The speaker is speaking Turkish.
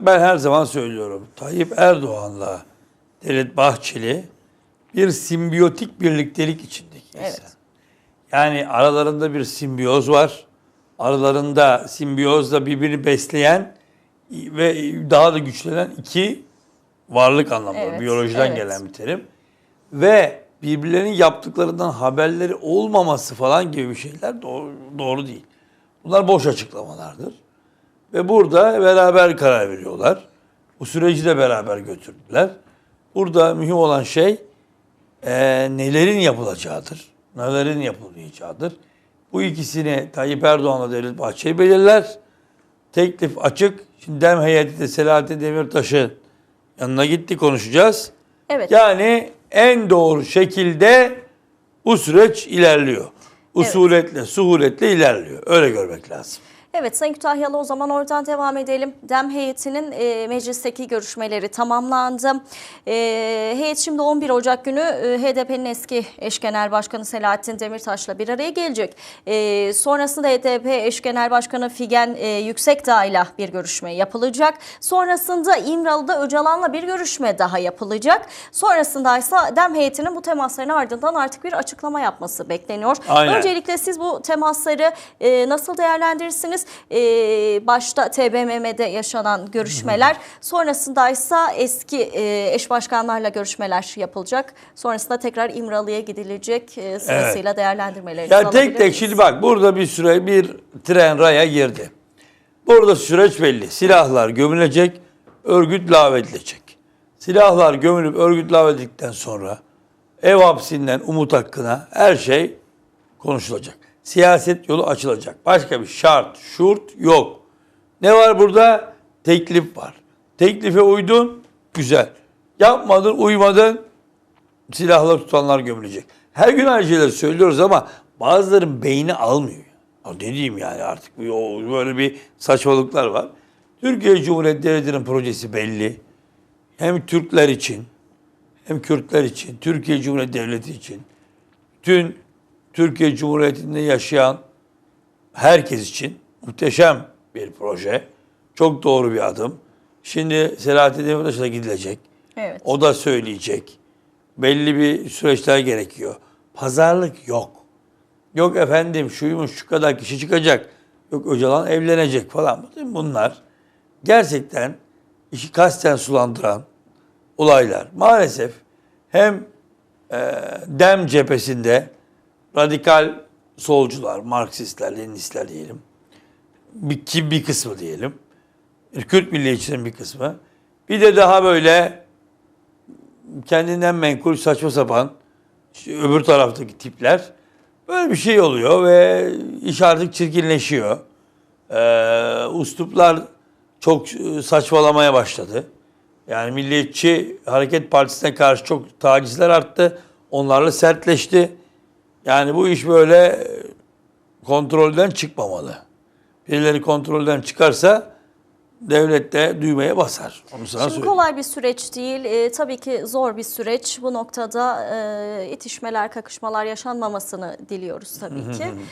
Ben her zaman söylüyorum. Tayyip Erdoğan'la Devlet Bahçeli bir simbiyotik birliktelik içindeki insan. Evet. Yani aralarında bir simbiyoz var. Aralarında simbiyozla birbirini besleyen ve daha da güçlenen iki varlık anlamında. Evet, Biyolojiden evet. gelen bir terim. Ve birbirlerinin yaptıklarından haberleri olmaması falan gibi bir şeyler doğru, doğru değil. Bunlar boş açıklamalardır. Ve burada beraber karar veriyorlar. Bu süreci de beraber götürdüler. Burada mühim olan şey eee, nelerin yapılacağıdır. Nelerin yapılmayacağıdır. Bu ikisini Tayyip Erdoğan'la Devlet Bahçeli belirler. Teklif açık. Şimdi dem heyeti de Selahattin Demirtaş'ın yanına gitti konuşacağız. Evet. Yani en doğru şekilde bu süreç ilerliyor. Usuletle, suhuletle ilerliyor. Öyle görmek lazım. Evet Sayın Kütahyalı o zaman oradan devam edelim. DEM heyetinin e, meclisteki görüşmeleri tamamlandı. E, heyet şimdi 11 Ocak günü e, HDP'nin eski eş genel başkanı Selahattin Demirtaş'la bir araya gelecek. E, sonrasında HDP eş genel başkanı Figen e, Yüksekdağ'yla bir görüşme yapılacak. Sonrasında İmralı'da Öcalan'la bir görüşme daha yapılacak. Sonrasında ise DEM heyetinin bu temasların ardından artık bir açıklama yapması bekleniyor. Aynen. Öncelikle siz bu temasları e, nasıl değerlendirirsiniz? E, başta TBMM'de yaşanan görüşmeler, sonrasında ise eski e, eş başkanlarla görüşmeler yapılacak. Sonrasında tekrar İmralı'ya gidilecek e, sırasıyla değerlendirmelerinizi Ya tek tek şimdi bak burada bir süre bir tren raya girdi. Burada süreç belli. Silahlar gömülecek, örgüt lağvedilecek. Silahlar gömülüp örgüt lağvedildikten sonra ev hapsinden Umut Hakkı'na her şey konuşulacak. Siyaset yolu açılacak. Başka bir şart, şurt yok. Ne var burada? Teklif var. Teklife uydun, güzel. Yapmadın, uymadın, silahla tutanlar gömülecek. Her gün aynı şeyleri söylüyoruz ama bazıların beyni almıyor. Ya ne diyeyim yani artık böyle bir saçmalıklar var. Türkiye Cumhuriyeti Devleti'nin projesi belli. Hem Türkler için hem Kürtler için, Türkiye Cumhuriyeti Devleti için, tüm Türkiye Cumhuriyeti'nde yaşayan herkes için muhteşem bir proje. Çok doğru bir adım. Şimdi Selahattin Demirtaş'a da gidilecek. Evet. O da söyleyecek. Belli bir süreçler gerekiyor. Pazarlık yok. Yok efendim şuymuş şu kadar kişi çıkacak. Yok Öcalan evlenecek falan. Bunlar gerçekten işi kasten sulandıran olaylar. Maalesef hem e, dem cephesinde radikal solcular, Marksistler, Leninistler diyelim. Bir, kim bir kısmı diyelim. Kürt milliyetçilerin bir kısmı. Bir de daha böyle kendinden menkul saçma sapan işte öbür taraftaki tipler böyle bir şey oluyor ve iş artık çirkinleşiyor. Ee, usluplar çok e, saçmalamaya başladı. Yani Milliyetçi Hareket Partisi'ne karşı çok tacizler arttı. Onlarla sertleşti. Yani bu iş böyle kontrolden çıkmamalı. Birileri kontrolden çıkarsa devlet de düğmeye basar. Onu sana Şimdi söyleyeyim. kolay bir süreç değil. E, tabii ki zor bir süreç. Bu noktada e, itişmeler, kakışmalar yaşanmamasını diliyoruz tabii ki.